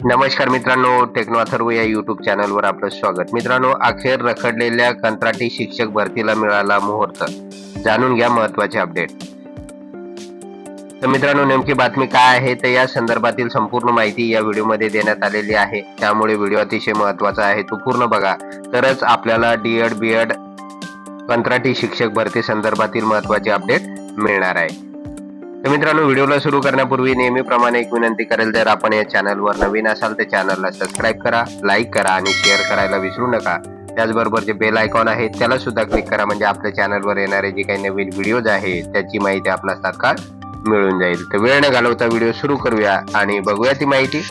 नमस्कार मित्रांनो टेक्नो अथर्व या युट्यूब चॅनलवर आपलं स्वागत. मित्रांनो अखेर रखडलेल्या कंत्राटी शिक्षक भरतीला मिळाला मुहूर्त. जाणून घ्या महत्त्वाचे अपडेट तर मित्रांनो नेमकी बातमी काय आहे तर या संदर्भातील संपूर्ण माहिती या व्हिडिओमध्ये देण्यात आलेली आहे. त्यामुळे व्हिडिओ अतिशय महत्त्वाचा आहे. तो पूर्ण बघा. तरच आपल्याला डीएड बीएड कंत्राटी शिक्षक भरती संदर्भातील महत्त्वाचे अपडेट मिळणार आहे. तर मित्रांनो व्हिडिओला सुरू करण्यापूर्वी नेहमीप्रमाणे एक विनंती करेल जर आपण या चॅनलवर नवीन असाल तर चॅनलला सबस्क्राईब करा लाईक करा आणि शेअर करायला विसरू नका. त्याचबरोबर जे बेल आयकॉन आहे त्याला सुद्धा क्लिक करा म्हणजे आपल्या चॅनलवर येणारे जे काही नवीन व्हिडिओज आहेत त्याची माहिती आपल्याला तात्काळ मिळून जाईल. तर वेळ न घालवता व्हिडिओ सुरू करूया आणि बघूया ती माहिती.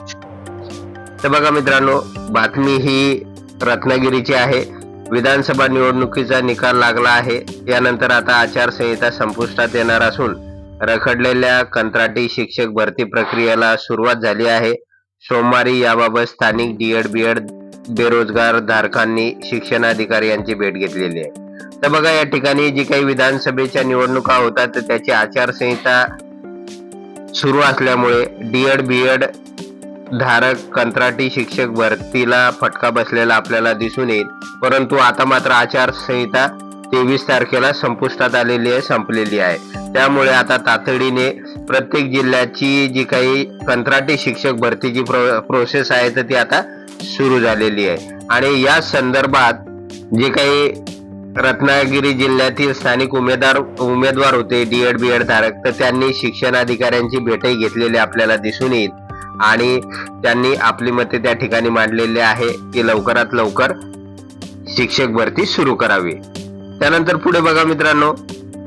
तर बघा मित्रांनो बातमी ही रत्नागिरीची आहे. विधानसभा निवडणुकीचा निकाल लागला आहे. यानंतर आता आचारसंहिता संपुष्टात येणार असून रखडलेल्या कंत्राटी शिक्षक भरती प्रक्रियेला सुरुवात झाली आहे. सोमवारी याबाबत स्थानिक डीएड बीएड बेरोजगार धारकांनी शिक्षणाधिकारी यांची भेट घेतलेली आहे. तर बघा या ठिकाणी जी काही विधानसभेच्या निवडणुका होतात तर त्याची आचारसंहिता सुरू असल्यामुळे डीएड बीएड धारक कंत्राटी शिक्षक भरतीला फटका बसलेला आपल्याला दिसून येईल. परंतु आता मात्र आचारसंहिता तेवीस तारखेला संपुष्टात आलेली आहे संपलेली आहे. त्यामुळे आता तातडीने प्रत्येक जिल्ह्याची जी काही कंत्राटी शिक्षक भरतीची प्रो प्रोसेस आहे तर ती आता सुरू झालेली आहे. आणि या संदर्भात जे काही रत्नागिरी जिल्ह्यातील स्थानिक उमेदवार उमेदवार होते डीएड बीएड धारक तर त्यांनी शिक्षणाधिकाऱ्यांची भेटही घेतलेली आपल्याला दिसून येईल. आणि त्यांनी आपली मते त्या ठिकाणी मांडलेली आहे की लवकरात लवकर शिक्षक भरती सुरू करावी. त्यानंतर पुढे बघा मित्रांनो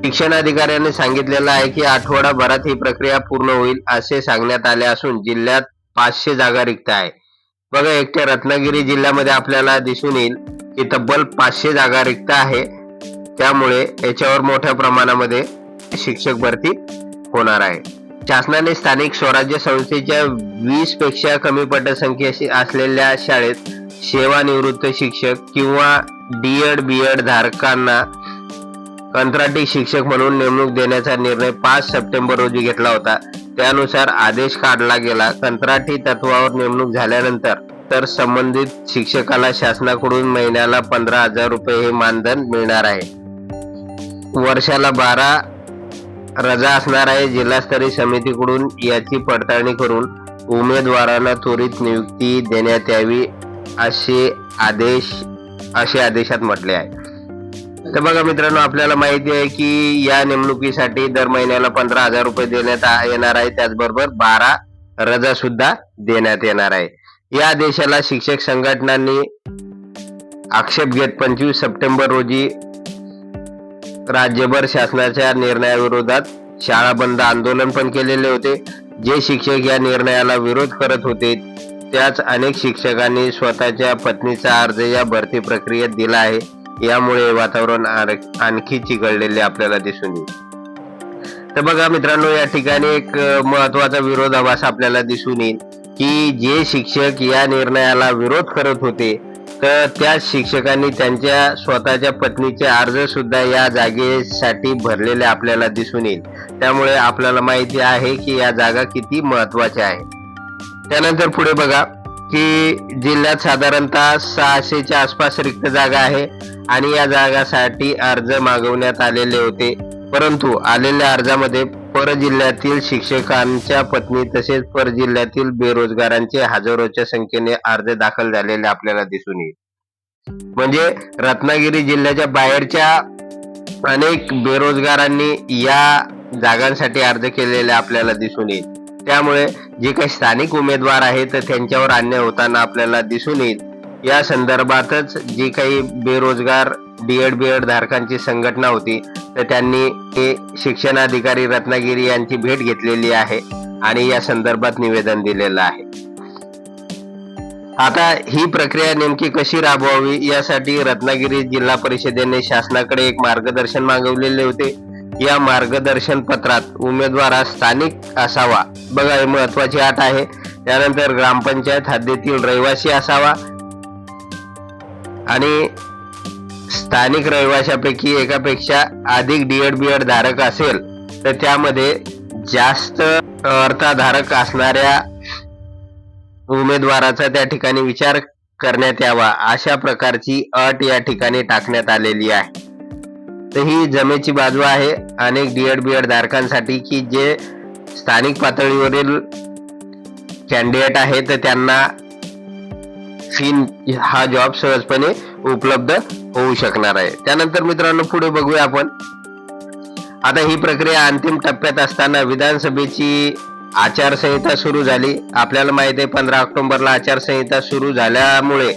शिक्षणाधिकाऱ्यांनी सांगितलेलं आहे की आठवडाभरात ही प्रक्रिया पूर्ण होईल असे सांगण्यात आले असून जिल्ह्यात पाचशे जागा रिक्त आहे. बघा एकट्या रत्नागिरी जिल्ह्यामध्ये आपल्याला दिसून येईल की तब्बल पाचशे जागा रिक्त आहे. त्यामुळे याच्यावर मोठ्या प्रमाणामध्ये शिक्षक भरती होणार आहे. शासनाने स्थानिक स्वराज्य संस्थेच्या वीसपेक्षा कमी पटसंख्या असलेल्या शाळेत सेवानिवृत्त शिक्षक किंवा डीएड बीएड धारकांना कंत्राटी शिक्षक म्हणून नेमणूक देण्याचा निर्णय पाच सप्टेंबर रोजी घेतला होता. त्यानुसार आदेश काढला गेला. कंत्राटी तत्वावर नेमणूक झाल्यानंतर तर संबंधित शिक्षकाला शासनाकडून महिन्याला पंधरा हजार रुपये हे मानधन मिळणार आहे. वर्षाला बारा रजा असणार आहे. जिल्हास्तरीय समितीकडून याची पडताळणी करून उमेदवारांना त्वरित नियुक्ती देण्यात यावी असे आदेश असे आदेशात म्हटले आहे. तर बघा मित्रांनो आपल्याला माहिती आहे की या नेमणुकीसाठी दर महिन्याला पंधरा हजार रुपये देण्यात आ- येणार आहे. त्याचबरोबर बारा रजा सुद्धा देण्यात येणार आहे. या देशाला शिक्षक संघटनांनी आक्षेप घेत पंचवीस सप्टेंबर रोजी राज्यभर शासनाच्या निर्णयाविरोधात शाळा बंद आंदोलन पण केलेले होते. जे शिक्षक या निर्णयाला विरोध करत होते त्याच अनेक शिक्षकांनी स्वतःच्या पत्नीचा अर्ज या भरती प्रक्रियेत दिला आहे. यामुळे वातावरण आणखी चिघळलेले आपल्याला दिसून येईल. तर बघा मित्रांनो या ठिकाणी एक महत्त्वाचा विरोधाभास आपल्याला दिसून येईल की जे शिक्षक या निर्णयाला विरोध करत होते तर त्या शिक्षकांनी त्यांच्या स्वतःच्या पत्नीचे अर्ज सुद्धा या जागेसाठी भरलेले आपल्याला दिसून येईल. त्यामुळे आपल्याला माहिती आहे की या जागा किती महत्त्वाच्या आहे त्यानंतर पुढे बघा की जिल्ह्यात साधारणतः सहाशेच्या आसपास रिक्त जागा आहे. आणि या जागासाठी अर्ज मागवण्यात आलेले होते. परंतु आलेल्या अर्जामध्ये परजिल्ह्यातील शिक्षकांच्या पत्नी तसेच परजिल्ह्यातील बेरोजगारांचे हजारोच्या संख्येने अर्ज दाखल झालेले आपल्याला दिसून येईल. म्हणजे रत्नागिरी जिल्ह्याच्या बाहेरच्या अनेक बेरोजगारांनी या जागांसाठी अर्ज केलेले आपल्याला दिसून येईल. त्यामुळे जे काही स्थानिक उमेदवार आहेत तर त्यांच्यावर अन्याय होताना आपल्याला दिसून येईल. या संदर्भातच जी काही बेरोजगार डीएड बीएड धारकांची संघटना होती तर त्यांनी हे शिक्षणाधिकारी रत्नागिरी यांची भेट घेतलेली आहे आणि या संदर्भात निवेदन दिलेलं आहे. आता ही प्रक्रिया नेमकी कशी राबवावी यासाठी रत्नागिरी जिल्हा परिषदेने शासनाकडे एक मार्गदर्शन मागवलेले होते. या मार्गदर्शन पत्रात उमेदवार स्थानिक असावा. बघा हे महत्वाची अट आहे. त्यानंतर ग्रामपंचायत हद्दीतील रहिवासी असावा. आणि स्थानिक रहिवाशापैकी एकापेक्षा अधिक डीएड बीएड धारक असेल तर त्यामध्ये जास्त अर्थाधारक असणाऱ्या उमेदवाराचा त्या ठिकाणी विचार करण्यात यावा. अशा प्रकारची अट या ठिकाणी टाकण्यात आलेली आहे. तर ही जमेची बाजू आहे अनेक डीएड बीएड धारकांसाठी की जे स्थानिक पातळीवरील कॅन्डिडेट आहे तर त्यांना सीन हा जॉब सहजपणे उपलब्ध होऊ शकणार आहे. त्यानंतर मित्रांनो पुढे बघूया आपण. आता ही प्रक्रिया अंतिम टप्प्यात असताना विधानसभेची आचारसंहिता सुरू झाली. आपल्याला माहिती आहे पंधरा ऑक्टोबरला आचारसंहिता सुरू झाल्यामुळे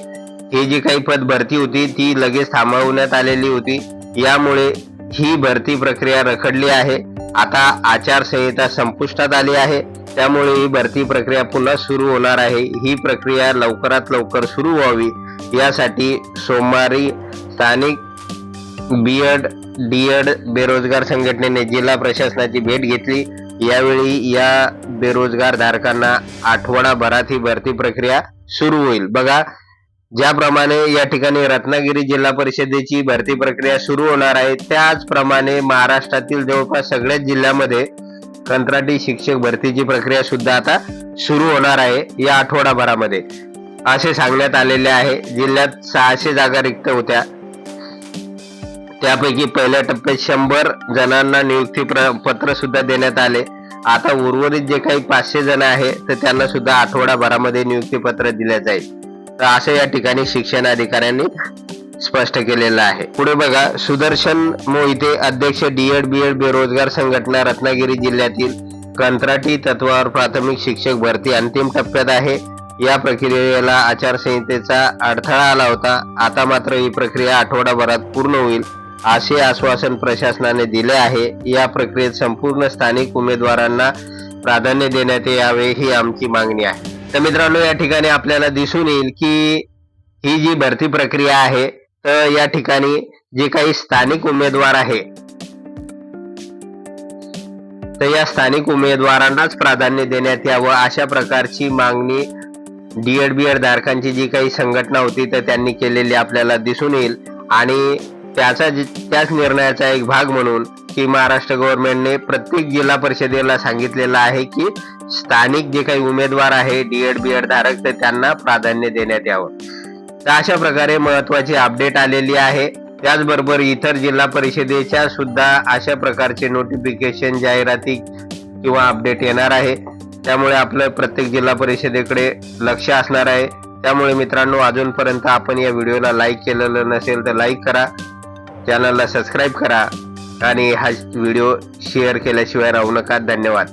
ही जी काही पद भरती होती ती लगेच थांबवण्यात आलेली होती. यामुळे ही भरती प्रक्रिया रखडली आहे. आता आचारसंहिता संपुष्टात आली आहे. त्यामुळे ही भरती प्रक्रिया पुन्हा सुरू होणार आहे. ही प्रक्रिया लवकरात लवकर सुरू व्हावी. यासाठी सोमवारी स्थानिक बीएड डीएड बेरोजगार संघटनेने जिल्हा प्रशासनाची भेट घेतली. यावेळी या बेरोजगार धारकांना आठवडाभरात ही भरती प्रक्रिया सुरू होईल. बघा ज्याप्रमाणे या ठिकाणी रत्नागिरी जिल्हा परिषदेची भरती प्रक्रिया सुरू होणार आहे त्याचप्रमाणे महाराष्ट्रातील जवळपास सगळ्याच जिल्ह्यामध्ये कंत्राटी शिक्षक भरतीची प्रक्रिया सुद्धा आता सुरू होणार आहे या आठवडाभरामध्ये. असे सांगण्यात आलेले आहे जिल्ह्यात सहाशे जागा रिक्त होत्या. त्यापैकी पहिल्या टप्प्यात शंभर जणांना नियुक्ती पत्र सुद्धा देण्यात आले. आता उर्वरित जे काही पाचशे जण आहे तर त्यांना सुद्धा आठवडाभरामध्ये नियुक्ती पत्र दिले जाईल. तर असं या ठिकाणी शिक्षण अधिकाऱ्यांनी स्पष्ट केलेलं आहे. पुढे बघा सुदर्शन मोहिते अध्यक्ष डीएड बीएड बेरोजगार संघटना रत्नागिरी जिल्ह्यातील कंत्राटी तत्वावर प्राथमिक शिक्षक भरती अंतिम टप्प्यात आहे. या प्रक्रियेला आचारसंहितेचा अडथळा आला होता. आता मात्र ही प्रक्रिया आठवडाभरात पूर्ण होईल असे आश्वासन प्रशासनाने दिले आहे. या प्रक्रियेत संपूर्ण स्थानिक उमेदवारांना प्राधान्य देण्यात यावे ही आमची मागणी आहे. तर मित्रांनो या ठिकाणी आपल्याला दिसून येईल की ही जी भरती प्रक्रिया आहे तर या ठिकाणी जे काही स्थानिक उमेदवार आहे तर या स्थानिक उमेदवारांनाच प्राधान्य देण्यात यावं अशा प्रकारची मागणी डीएड बीएड धारकांची जी काही संघटना होती तर त्यांनी केलेली आपल्याला दिसून येईल. आणि त्याचा त्याच निर्णयाचा एक भाग म्हणून की महाराष्ट्र गव्हर्नमेंटने प्रत्येक जिल्हा परिषदेला सांगितलेलं आहे की स्थानिक जे काही उमेदवार आहे डीएड बी एड धारक तर त्यांना प्राधान्य देण्यात यावं. तर अशा प्रकारे महत्वाची अपडेट आलेली आहे. त्याचबरोबर इतर जिल्हा परिषदेच्या सुद्धा अशा प्रकारचे नोटिफिकेशन जाहिराती किंवा अपडेट येणार आहे. त्यामुळे आपलं प्रत्येक जिल्हा परिषदेकडे लक्ष असणार आहे. त्यामुळे मित्रांनो अजूनपर्यंत आपण या व्हिडिओला लाईक केलेलं नसेल तर लाईक करा. चॅनलला सबस्क्राईब करा. आणि हा व्हिडिओ शेअर केल्याशिवाय राहू नका. धन्यवाद.